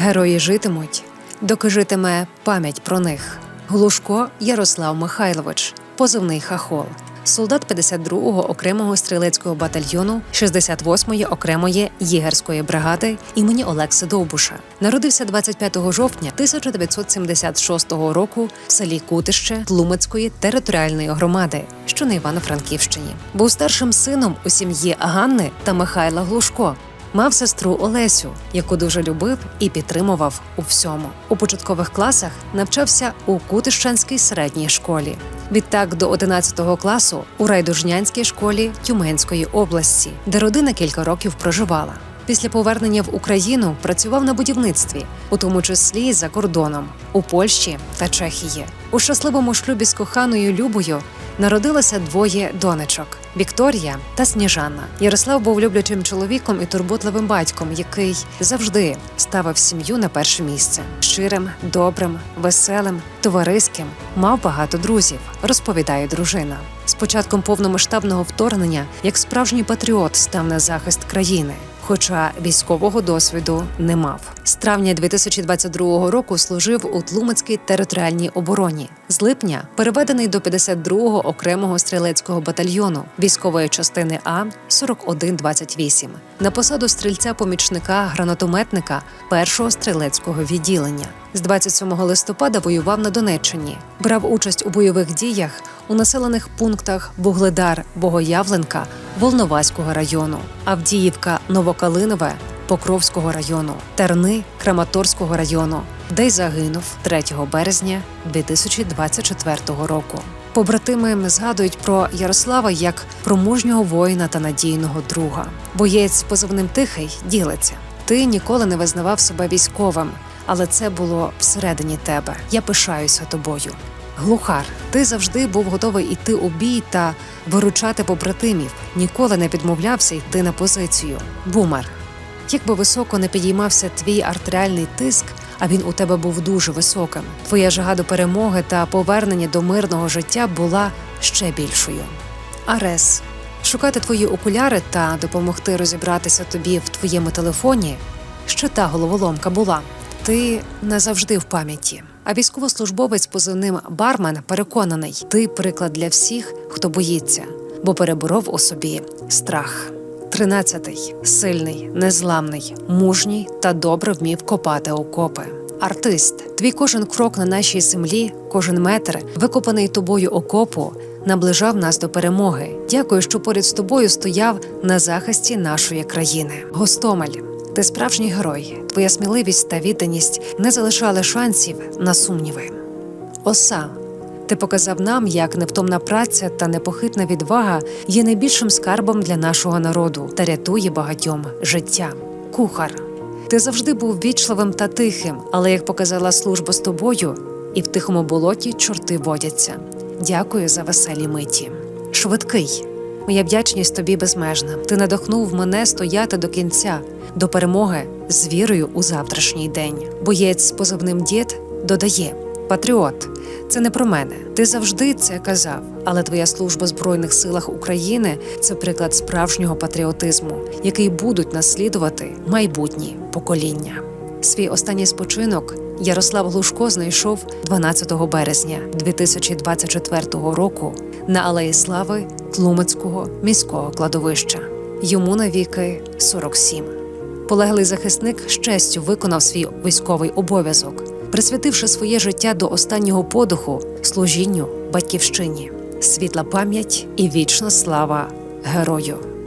Герої житимуть, доки житиме пам'ять про них. Глушко Ярослав Михайлович, позивний хахол. Солдат 52-го окремого стрілецького батальйону 68-ї окремої єгерської бригади імені Олекси Довбуша. Народився 25 жовтня 1976 року в селі Кутище Тлумацької територіальної громади, що на Івано-Франківщині. Був старшим сином у сім'ї Ганни та Михайла Глушко. Мав сестру Олесю, яку дуже любив і підтримував у всьому. У початкових класах навчався у Кутищанській середній школі. Відтак до 11 класу у райдужнянській школі Тюменської області, де родина кілька років проживала. Після повернення в Україну працював на будівництві, у тому числі за кордоном, у Польщі та Чехії. У щасливому шлюбі з коханою Любою народилося двоє донечок Вікторія та Сніжана. Ярослав був люблячим чоловіком і турботливим батьком, який завжди ставив сім'ю на перше місце. Щирим, добрим, веселим, товариським, мав багато друзів, розповідає дружина. З початком повномасштабного вторгнення, як справжній патріот, став на захист країни. Хоча військового досвіду не мав з травня 2022 року служив у Тлумацькій територіальній обороні. З липня переведений до 52-го окремого стрілецького батальйону військової частини А 4128 на посаду стрільця-помічника гранатометника першого стрілецького відділення. З 27 листопада воював на Донеччині, брав участь у бойових діях у населених пунктах Бугледар, Богоявленка, Волноваського району, Авдіївка, Новокалинове, Покровського району, Терни Краматорського району, де й загинув 3 березня 2024 року. Побратими згадують про Ярослава як про мужнього воїна та надійного друга. Боєць позивним тихий ділиться. Ти ніколи не визнавав себе військовим, але це було всередині тебе. Я пишаюся тобою. Глухар, ти завжди був готовий йти у бій та виручати побратимів, ніколи не відмовлявся йти на позицію. Бумер, якби високо не підіймався твій артеріальний тиск, а він у тебе був дуже високим. Твоя жага до перемоги та повернення до мирного життя була ще більшою. Арес, шукати твої окуляри та допомогти розібратися тобі в твоєму телефоні. Ще та головоломка була. Ти назавжди в пам'яті. А військовослужбовець позивним бармен переконаний, ти приклад для всіх, хто боїться, бо переборов у собі страх. Тринадцятий сильний, незламний, мужній та добре вмів копати окопи. Артист, твій кожен крок на нашій землі, кожен метр, викопаний тобою окопу, наближав нас до перемоги. Дякую, що поряд з тобою стояв на захисті нашої країни. Гостомель, ти справжній герой. Твоя сміливість та відданість не залишали шансів на сумніви. Оса. Ти показав нам, як невтомна праця та непохитна відвага є найбільшим скарбом для нашого народу та рятує багатьом життя. Кухар. Ти завжди був вічливим та тихим, але як показала служба з тобою, і в тихому болоті чорти водяться. Дякую за веселі миті. Швидкий. Моя вдячність тобі безмежна. Ти надихнув мене стояти до кінця, до перемоги з вірою у завтрашній день. Боєць з позивним дід додає: Патріот, це не про мене. Ти завжди це казав. Але твоя служба в Збройних силах України це приклад справжнього патріотизму, який будуть наслідувати майбутні покоління. Свій останній спочинок Ярослав Глушко знайшов 12 березня 2024 року на Алеї Слави Тлумацького міського кладовища. Йому навіки 47. Полеглий захисник з честю виконав свій військовий обов'язок, присвятивши своє життя до останнього подиху служінню батьківщині. Світла пам'ять і вічна слава герою.